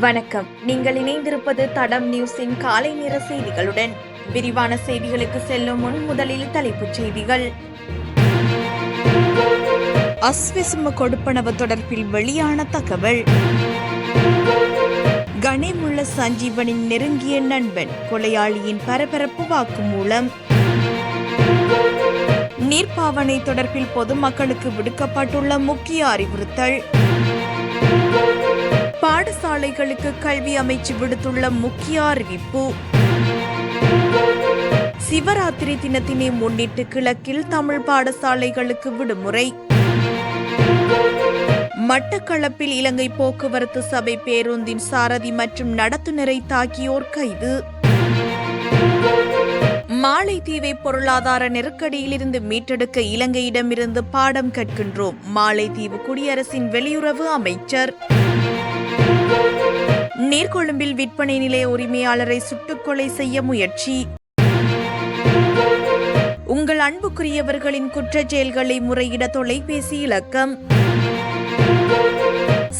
வணக்கம். நீங்கள் இணைந்திருப்பது தடம் நியூஸின் காலை நேர செய்திகளுடன். விரிவான செய்திகளுக்கு செல்லும் முன் முதலில் தலைப்புச் செய்திகள். அஸ்வெசும கொடுப்பனவு தொடர்பில் வெளியான தகவல். கணேமுள்ள சஞ்சீவனின் நெருங்கிய நண்பன் கொலையாளியின் பரபரப்பு வாக்குமூலம். நீர்ப்பாவனை தொடர்பில் பொதுமக்களுக்கு விடுக்கப்பட்டுள்ள முக்கிய அறிவுறுத்தல். பாடசாலைகளுக்கு கல்வி அமைச்சு விடுத்துள்ள முக்கிய அறிவிப்பு. சிவராத்திரி தினத்தினை முன்னிட்டு கிழக்கில் தமிழ் பாடசாலைகளுக்கு விடுமுறை. மட்டக்களப்பில் இலங்கை போக்குவரத்து சபை பேருந்தின் சாரதி மற்றும் நடத்துனரை தாக்கியோர் கைது. மாலைத்தீவை பொருளாதார நெருக்கடியிலிருந்து மீட்டெடுக்க இலங்கையிடமிருந்து பாடம் கற்கின்றோம். மாலைத்தீவு குடியரசின் வெளியுறவு அமைச்சர். நீர்கொழும்பில் விற்பனை நிலைய உரிமையாளரை சுட்டுக்கொலை செய்ய முயற்சி. உங்கள் அன்புக்குரியவர்களின் குற்றச் செயல்களை முறையிட தொலைபேசி இலக்கம்.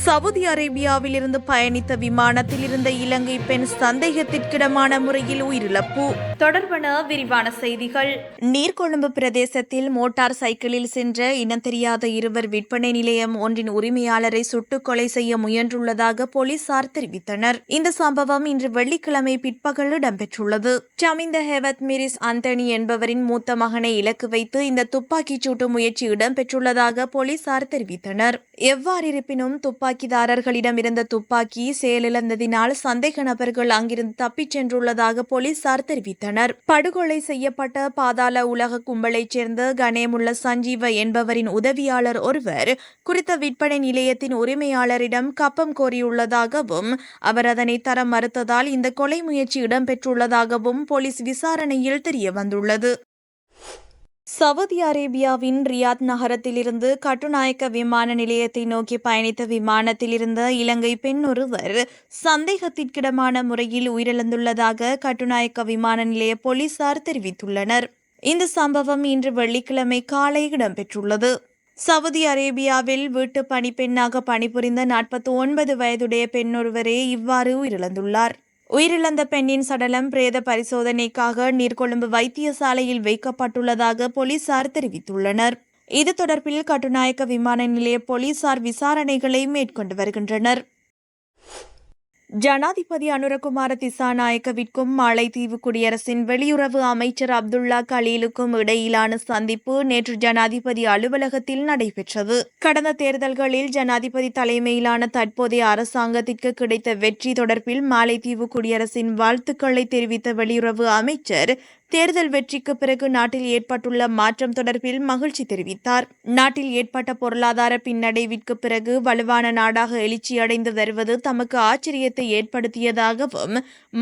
சவுதி அரேபியாவில் இருந்து பயணித்த விமானத்தில் இருந்த இலங்கை பெண் சந்தேகத்திற்கிடமான முறையில் உயிரிழப்பு. தொடர்பான விரிவான செய்திகள். நீர்கொழும்பு பிரதேசத்தில் மோட்டார் சைக்கிளில் சென்ற இனம் தெரியாத இருவர் விற்பனை நிலையம் ஒன்றின் உரிமையாளரை சுட்டுக் கொலை செய்ய முயன்றுள்ளதாக போலீசார் தெரிவித்தனர். இந்த சம்பவம் இன்று வெள்ளிக்கிழமை பிற்பகல் இடம்பெற்றுள்ளது. சமிந்த ஹெவத் மிரிஸ் அந்தனி என்பவரின் மூத்த மகனை இலக்கு வைத்து இந்த துப்பாக்கிச் சூட்டு முயற்சி இடம்பெற்றுள்ளதாக போலீசார் தெரிவித்தனர். எவ்வாறிருப்பினும் துப்பாக்கிதாரர்களிடம் இருந்த துப்பாக்கி செயலிழந்ததினால் சந்தேக நபர்கள் அங்கிருந்து தப்பிச் சென்றுள்ளதாக போலீசார் தெரிவித்தனர். படுகொலை செய்யப்பட்ட பாதாள உலக கும்பலைச் சேர்ந்த கணேமுள்ள சஞ்சீவ என்பவரின் உதவியாளர் ஒருவர் குறித்த விற்பனை நிலையத்தின் உரிமையாளரிடம் கப்பம் கோரியுள்ளதாகவும் அவர் அதனை தர மறுத்ததால் இந்த கொலை முயற்சி இடம்பெற்றுள்ளதாகவும் போலீஸ் விசாரணையில் தெரியவந்துள்ளது. சவுதி அரேபியாவின் ரியாத் நகரத்திலிருந்து கட்டுநாயக்க விமான நிலையத்தை நோக்கி பயணித்த விமானத்தில் இருந்த இலங்கை பெண் ஒருவர் சந்தேகத்திற்கிடமான முறையில் உயிரிழந்துள்ளதாக கட்டுநாயக்க விமான நிலைய போலீசார் தெரிவித்துள்ளனர். இந்த சம்பவம் இன்று வெள்ளிக்கிழமை காலை இடம்பெற்றுள்ளது. சவுதி அரேபியாவில் வீட்டு பணிப்பெண்ணாக பணிபுரிந்த நாற்பத்தி ஒன்பது வயதுடைய பெண்ணொருவரே இவ்வாறு உயிரிழந்துள்ளார். உயிரிழந்த பெண்ணின் சடலம் பிரேத பரிசோதனைக்காக நீர்கொழும்பு வைத்தியசாலையில் வைக்கப்பட்டுள்ளதாக போலீசார் தெரிவித்துள்ளனர். இது தொடர்பில் கட்டுநாயக்க விமான நிலைய போலீசார் விசாரணைகளை மேற்கொண்டு வருகின்றனர். ஜனாதிபதி அனுரகுமார திசாநாயக்கவிற்கும் மாலைத்தீவு குடியரசின் வெளியுறவு அமைச்சர் அப்துல்லா கலீலுக்கும் இடையிலான சந்திப்பு நேற்று ஜனாதிபதி அலுவலகத்தில் நடைபெற்றது. கடந்த தேர்தல்களில் ஜனாதிபதி தலைமையிலான தற்போதைய அரசாங்கத்திற்கு கிடைத்த வெற்றி தொடர்பில் மாலைத்தீவு குடியரசின் வாழ்த்துக்களை தெரிவித்த வெளியுறவு அமைச்சர் தேர்தல் வெற்றிக்கு பிறகு நாட்டில் ஏற்பட்டுள்ள மாற்றம் தொடர்பில் மகிழ்ச்சி தெரிவித்தார். நாட்டில் ஏற்பட்ட பொருளாதார பின்னடைவிற்கு பிறகு வலுவான நாடாக எழுச்சியடைந்து வருவது தமக்கு ஆச்சரியத்தை ஏற்படுத்தியதாகவும்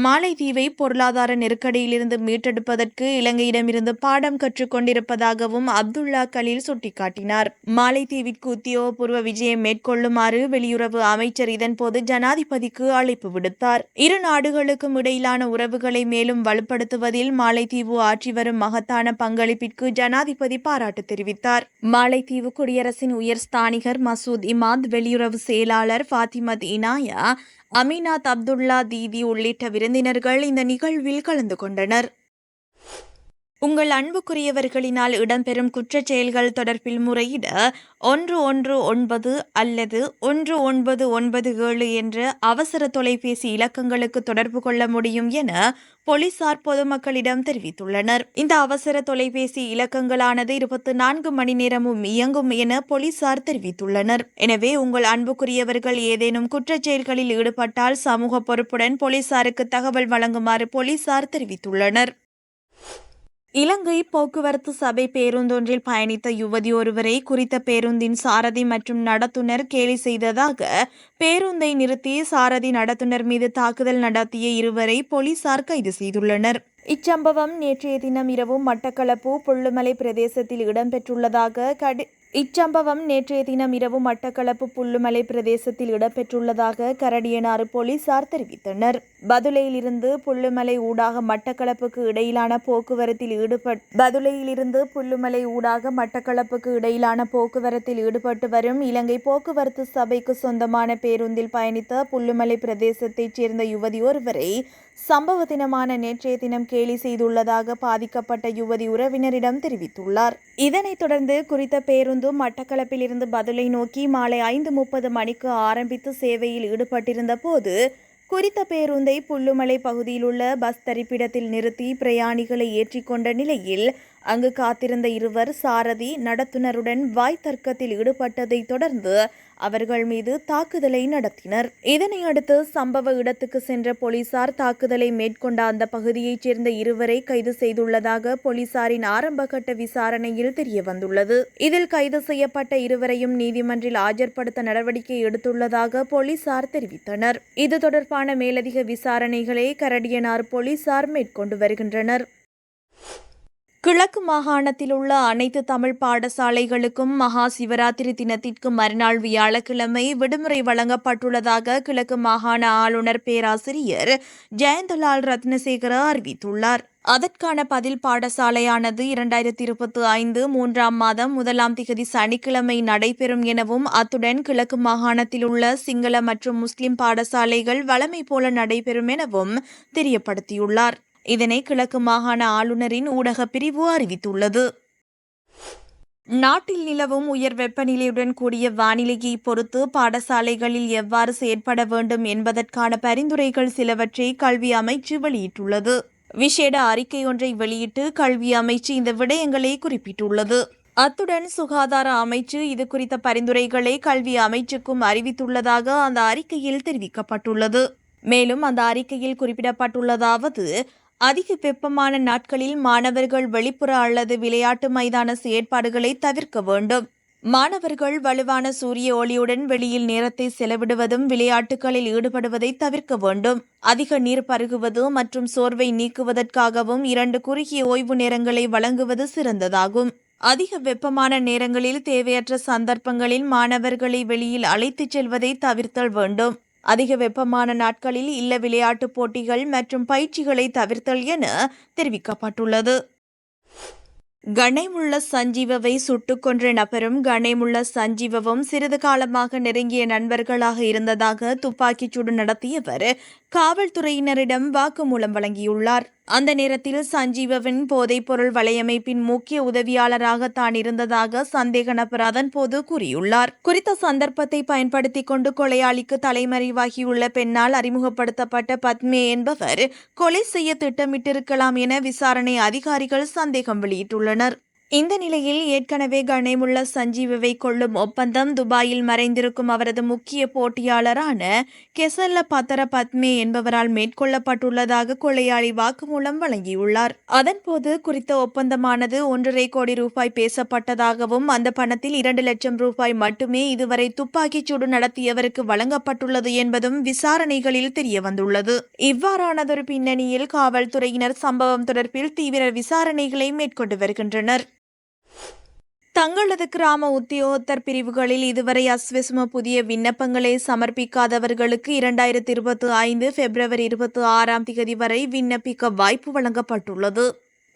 மாலைதீவை பொருளாதார நெருக்கடியிலிருந்து மீட்டெடுப்பதற்கு இலங்கையிடமிருந்து பாடம் கற்றுக் கொண்டிருப்பதாகவும் அப்துல்லா கலீல் சுட்டிக்காட்டினார். மாலைதீவிற்கு உத்தியோகபூர்வ விஜயம் மேற்கொள்ளுமாறு வெளியுறவு அமைச்சர் இதன்போது ஜனாதிபதிக்கு அழைப்பு விடுத்தார். இரு நாடுகளுக்கும் இடையிலான உறவுகளை மேலும் வலுப்படுத்துவதில் மாலைத்தீவு மாலைத்தீவு ஆற்றி வரும் மகத்தான பங்களிப்பிற்கு ஜனாதிபதி பாராட்டு தெரிவித்தார். மாலைத்தீவு குடியரசின் உயர் ஸ்தானிகர் மசூத் இமாத் வெளியுறவு செயலாளர் ஃபாத்திமத் இனாயா அமீனாத் அப்துல்லா தீதி உள்ளிட்ட விருந்தினர்கள் இந்த நிகழ்வில் கலந்து கொண்டனர். உங்கள் அன்புக்குரியவர்களினால் இடம்பெறும் குற்றச் செயல்கள் தொடர்பில் முறையிட ஒன்று ஒன்று ஒன்பது அல்லது ஒன்று ஒன்பது ஒன்பது ஏழு என்ற அவசர தொலைபேசி இலக்கங்களுக்கு தொடர்பு கொள்ள முடியும் என போலீசார் பொதுமக்களிடம் தெரிவித்துள்ளனர். இந்த அவசர தொலைபேசி இலக்கங்களானது இருபத்தி நான்கு மணி நேரமும் இயங்கும் என போலீசார் தெரிவித்துள்ளனர். எனவே உங்கள் அன்புக்குரியவர்கள் ஏதேனும் குற்றச் செயல்களில் ஈடுபட்டால் சமூக பொறுப்புடன் போலீசாருக்கு தகவல் வழங்குமாறு போலீசார் தெரிவித்துள்ளனர். இலங்கை போக்குவரத்து சபை பேருந்தொன்றில் பயணித்த யுவதி ஒருவரை குறித்த பேருந்தின் சாரதி மற்றும் நடத்துனர் கேலி செய்ததாக பேருந்தை நிறுத்தி சாரதி நடத்துனர் மீது தாக்குதல் நடத்திய இருவரை போலீசார் கைது செய்துள்ளனர். இச்சம்பவம் நேற்றைய தினம் இரவு மட்டக்களப்பு புள்ளுமலை பிரதேசத்தில் இடம்பெற்றுள்ளதாக கடி இச்சம்பவம் நேற்றைய தினம் இரவு மட்டக்களப்பு புல்லுமலை பிரதேசத்தில் இடம்பெற்றுள்ளதாக கரடியனாறு போலீசார் தெரிவித்தனர். பதுளையிலிருந்து புல்லுமலை ஊடாக மட்டக்களப்புக்கு இடையிலான போக்குவரத்தில் ஈடுபட் பதுளையிலிருந்து புல்லுமலை ஊடாக மட்டக்களப்புக்கு இடையிலான போக்குவரத்தில் ஈடுபட்டு வரும் இலங்கை போக்குவரத்து சபைக்கு சொந்தமான பேருந்தில் பயணித்த புல்லுமலை பிரதேசத்தைச் சேர்ந்த யுவதி ஒருவரை சம்பவ தினமான நேற்றைய தினம் கேலி செய்துள்ளதாக பாதிக்கப்பட்ட யுவதி உறவினரிடம் தெரிவித்துள்ளார். இதனைத் தொடர்ந்து குறித்த பேருந்து மட்டக்களப்பிலிருந்து பதிலை நோக்கி மாலை ஐந்து முப்பது மணிக்கு ஆரம்பித்து சேவையில் ஈடுபட்டிருந்த போது குறித்த பேருந்தை புல்லுமலை பகுதியிலுள்ள பஸ் தரிப்பிடத்தில் நிறுத்தி பிரயாணிகளை ஏற்றிக்கொண்ட நிலையில் அங்கு காத்திருந்த இருவர் சாரதி நடத்துனருடன் வாய் தர்க்கத்தில் ஈடுபட்டதை தொடர்ந்து அவர்கள் மீது தாக்குதலை நடத்தினர். இதனை அடுத்து சம்பவ இடத்துக்கு சென்ற போலீசார் தாக்குதலை மேற்கொண்ட அந்த பகுதியைச் சேர்ந்த இருவரை கைது செய்துள்ளதாக போலீசாரின் ஆரம்பகட்ட விசாரணையில் தெரியவந்துள்ளது. இதில் கைது செய்யப்பட்ட இருவரையும் நீதிமன்றில் ஆஜர்படுத்த நடவடிக்கை எடுத்துள்ளதாக போலீசார் தெரிவித்தனர். இது தொடர்பான மேலதிக விசாரணைகளை கரடியனார் போலீசார் மேற்கொண்டு வருகின்றனர். கிழக்கு மாகாணத்தில் உள்ள அனைத்து தமிழ் பாடசாலைகளுக்கும் மகா சிவராத்திரி தினத்திற்கு மறுநாள் வியாழக்கிழமை விடுமுறை வழங்கப்பட்டுள்ளதாக கிழக்கு மாகாண ஆளுநர் பேராசிரியர் ஜெயந்தலால் ரத்னசேகர அறிவித்துள்ளார். அதற்கான பதில் பாடசாலையானது இரண்டாயிரத்தி இருபத்தி ஐந்து மூன்றாம் மாதம் முதலாம் திகதி சனிக்கிழமை நடைபெறும் எனவும் அத்துடன் கிழக்கு மாகாணத்தில் உள்ள சிங்கள மற்றும் முஸ்லிம் பாடசாலைகள் வழமை போல நடைபெறும் எனவும் தெரியப்படுத்தியுள்ளார். இதனை கிழக்கு மாகாண ஆளுநரின் ஊடகப் பிரிவு அறிவித்துள்ளது. நாட்டில் நிலவும் உயர் வெப்பநிலையுடன் கூடிய வானிலையை பொறுத்து பாடசாலைகளில் எவ்வாறு செயற்பட வேண்டும் என்பதற்கான பரிந்துரைகள் சிலவற்றை கல்வி அமைச்சு வெளியிட்டுள்ளது. விசேட அறிக்கை ஒன்றை வெளியிட்டு கல்வி அமைச்சு இந்த விடயங்களை குறிப்பிட்டுள்ளது. அத்துடன் சுகாதார அமைச்சு இது குறித்த பரிந்துரைகளை கல்வி அமைச்சுக்கும் அறிவித்துள்ளதாக அந்த அறிக்கையில் தெரிவிக்கப்பட்டுள்ளது. மேலும் அந்த அறிக்கையில் குறிப்பிடப்பட்டுள்ளதாவது அதிக வெப்பமான நாட்களில் மாணவர்கள் வெளிப்புற அல்லது விளையாட்டு மைதான செயற்பாடுகளை தவிர்க்க வேண்டும். மாணவர்கள் வலுவான சூரிய ஒளியுடன் வெளியில் நேரத்தை செலவிடுவதும் விளையாட்டுகளில் ஈடுபடுவதை தவிர்க்க வேண்டும். அதிக நீர் பருகுவது மற்றும் சோர்வை நீக்குவதற்காகவும் இரண்டு குறுகிய ஓய்வு நேரங்களை வழங்குவது சிறந்ததாகும். அதிக வெப்பமான நேரங்களில் தேவையற்ற சந்தர்ப்பங்களில் மாணவர்களை வெளியில் அழைத்துச் செல்வதை தவிர்த்தல் வேண்டும். அதிக வெப்பமான நாட்களில் இல்ல விளையாட்டுப் போட்டிகள் மற்றும் பயிற்சிகளை தவிர்த்தல் என தெரிவிக்கப்பட்டுள்ளது. கணேமுள்ள சஞ்சீவவை சுட்டுக் கொன்ற நபரும் கணேமுள்ள சஞ்சீவவும் சிறிது காலமாக நெருங்கிய நண்பர்களாக இருந்ததாக துப்பாக்கிச்சூடு நடத்தியவர் காவல்துறையினரிடம் வாக்குமூலம் வழங்கியுள்ளார். அந்த நேரத்தில் சஞ்சீவவின் போதைப்பொருள் வலையமைப்பின் முக்கிய உதவியாளராக தான் இருந்ததாக சந்தேக நபர் அதன்போது கூறியுள்ளார். குறித்த சந்தர்ப்பத்தை பயன்படுத்திக் கொண்டு கொலையாளிக்கு தலைமறைவாகியுள்ள பெண்ணால் அறிமுகப்படுத்தப்பட்ட பத்மே என்பவர் கொலை செய்ய திட்டமிட்டிருக்கலாம் என விசாரணை அதிகாரிகள் சந்தேகம் வெளியிட்டுள்ளனர். இந்த நிலையில் ஏற்கனவே கணேமுள்ள சஞ்சீவை கொள்ளும் ஒப்பந்தம் துபாயில் மறைந்திருக்கும் அவரது முக்கிய போட்டியாளரான கெசல்ல பத்தர பத்மே என்பவரால் மேற்கொள்ளப்பட்டுள்ளதாக கொள்ளையாளி வாக்குமூலம் வழங்கியுள்ளார். அதன்போது குறித்த ஒப்பந்தமானது ஒன்றரை கோடி ரூபாய் பேசப்பட்டதாகவும் அந்த பணத்தில் இரண்டு லட்சம் ரூபாய் மட்டுமே இதுவரை துப்பாக்கிச் சூடு நடத்தியவருக்கு வழங்கப்பட்டுள்ளது என்பதும் விசாரணைகளில் தெரியவந்துள்ளது. இவ்வாறானதொரு பின்னணியில் காவல்துறையினர் சம்பவம் தொடர்பில் தீவிர விசாரணைகளை மேற்கொண்டு வருகின்றனர். தங்களது கிராம உத்தியோகத்தர் பிரிவுகளில் இதுவரை அஸ்வசும புதிய விண்ணப்பங்களை சமர்ப்பிக்காதவர்களுக்கு இரண்டாயிரத்தி இருபத்தி ஐந்து பிப்ரவரி இருபத்தி ஆறாம் தேதி வரை விண்ணப்பிக்க வாய்ப்பு வழங்கப்பட்டுள்ளது.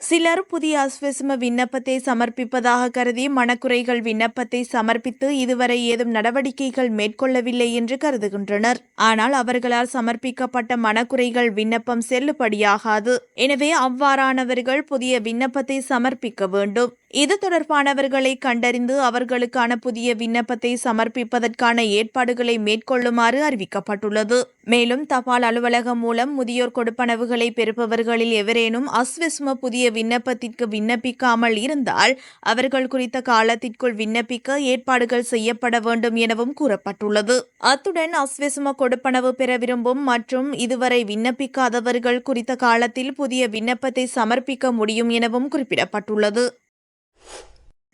சிலர் புதிய அஸ்வசும விண்ணப்பத்தை சமர்ப்பிப்பதாக கருதி மனக்குறைகள் விண்ணப்பத்தை சமர்ப்பித்து இதுவரை ஏதும் நடவடிக்கைகள் மேற்கொள்ளவில்லை என்று கருதுகின்றனர். ஆனால் அவர்களால் சமர்ப்பிக்கப்பட்ட மனக்குறைகள் விண்ணப்பம் செல்லுபடியாகாது. எனவே அவ்வாறானவர்கள் புதிய விண்ணப்பத்தை சமர்ப்பிக்க வேண்டும். இது தொடர்பானவர்களை கண்டறிந்து அவர்களுக்கான புதிய விண்ணப்பத்தை சமர்ப்பிப்பதற்கான ஏற்பாடுகளை மேற்கொள்ளுமாறு அறிவிக்கப்பட்டுள்ளது. மேலும் தபால் அலுவலகம் மூலம் முதியோர் கொடுப்பனவுகளை பெறுபவர்களில் எவரேனும் அஸ்விஸ்ம புதிய விண்ணப்பத்திற்கு விண்ணப்பிக்காமல் இருந்தால் அவர்கள் குறித்த காலத்திற்குள் விண்ணப்பிக்க ஏற்பாடுகள் செய்யப்பட வேண்டும் எனவும் கூறப்பட்டுள்ளது. அத்துடன் அஸ்விஸ்ம கொடுப்பனவு பெற விரும்பும் மற்றும் இதுவரை விண்ணப்பிக்காதவர்கள் குறித்த காலத்தில் புதிய விண்ணப்பத்தை சமர்ப்பிக்க முடியும் எனவும் குறிப்பிடப்பட்டுள்ளது.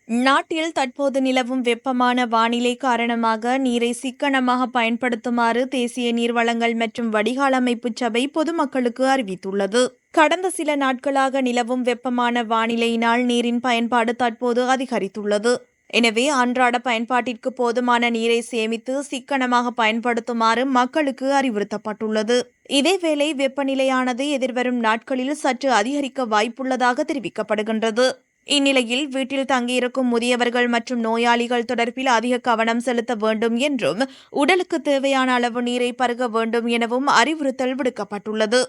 நாட்டில் தற்போது நிலவும் வெப்பமான வானிலை காரணமாக நீரை சிக்கனமாக பயன்படுத்துமாறு தேசிய நீர்வளங்கள் மற்றும் வடிகால் அமைப்பு சபை பொதுமக்களுக்கு அறிவித்துள்ளது. கடந்த சில நாட்களாக நிலவும் வெப்பமான வானிலையினால் நீரின் பயன்பாடு தற்போது அதிகரித்துள்ளது. எனவே அன்றாட பயன்பாட்டிற்கு போதுமான நீரை சேமித்து சிக்கனமாக பயன்படுத்துமாறு மக்களுக்கு அறிவுறுத்தப்பட்டுள்ளது. இதேவேளை வெப்பநிலையானது எதிர்வரும் நாட்களில் சற்று அதிகரிக்க வாய்ப்புள்ளதாக தெரிவிக்கப்படுகின்றது. இந்நிலையில் வீட்டில் தங்கியிருக்கும் முதியவர்கள் மற்றும் நோயாளிகள் தொடர்பில் அதிக கவனம் செலுத்த வேண்டும் என்றும் உடலுக்கு தேவையான அளவு நீரை பருக வேண்டும் எனவும் அறிவுறுத்தல் விடுக்கப்பட்டுள்ளது.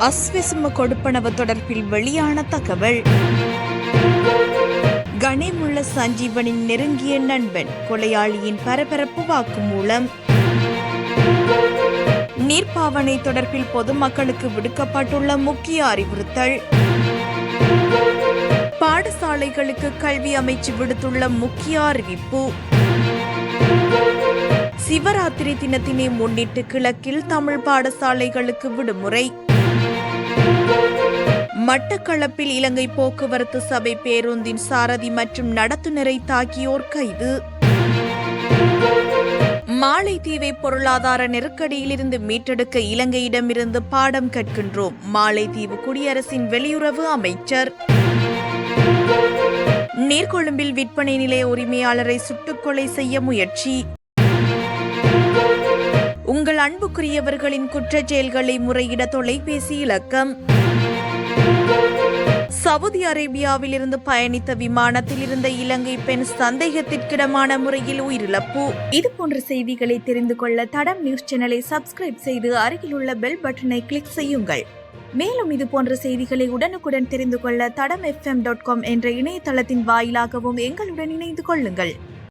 அஸ்விசம கொடுப்பனவு தொடர்பில் வெளியான தகவல். கணேமுள்ள சஞ்சீவனின் நெருங்கிய நண்பன் கொலையாளியின் பரபரப்பு வாக்குமூலம். நீர்ப்பாவனை தொடர்பில் பொதுமக்களுக்கு விடுக்கப்பட்டுள்ள முக்கிய அறிவுறுத்தல். பாடசாலைகளுக்கு கல்வி அமைச்சு விடுத்துள்ள முக்கிய அறிவிப்பு. சிவராத்திரி தினத்தினை முன்னிட்டு கிழக்கில் தமிழ் பாடசாலைகளுக்கு விடுமுறை. மட்டக்களப்பில் இலங்கை போக்குவரத்து சபை பேருந்தின் சாரதி மற்றும் நடத்துனரை தாக்கியோர் கைது. மாலைத்தீவை பொருளாதார நெருக்கடியிலிருந்து மீட்டெடுக்க இலங்கையிடமிருந்து பாடம் கற்கின்றோம். மாலைத்தீவு குடியரசின் வெளியுறவு அமைச்சர். நீர்கொழும்பில் விற்பனை நிலைய உரிமையாளரை சுட்டுக்கொலை செய்ய முயற்சி. உங்கள் அன்புக்குரியவர்களின் குற்றச்செயல்களை முறையிட தொலைபேசி இலக்கம். சவுதி அரேபியாவில் இருந்து பயணித்த விமானத்தில் இருந்த இலங்கை பெண் சந்தேகத்திற்கிடமான முறையில் உயிரிழப்பு. இது போன்ற செய்திகளை தெரிந்து கொள்ள தடம் நியூஸ் சேனலை சப்ஸ்கிரைப் செய்து அருகில் உள்ள பெல் பட்டனை கிளிக் செய்யுங்கள். மேலும் இது போன்ற செய்திகளை உடனுக்குடன் தெரிந்து கொள்ள தடம் எஃப்எம் டாட் காம் என்ற இணையதளத்தின் வாயிலாகவும் எங்களுடன் இணைந்து கொள்ளுங்கள்.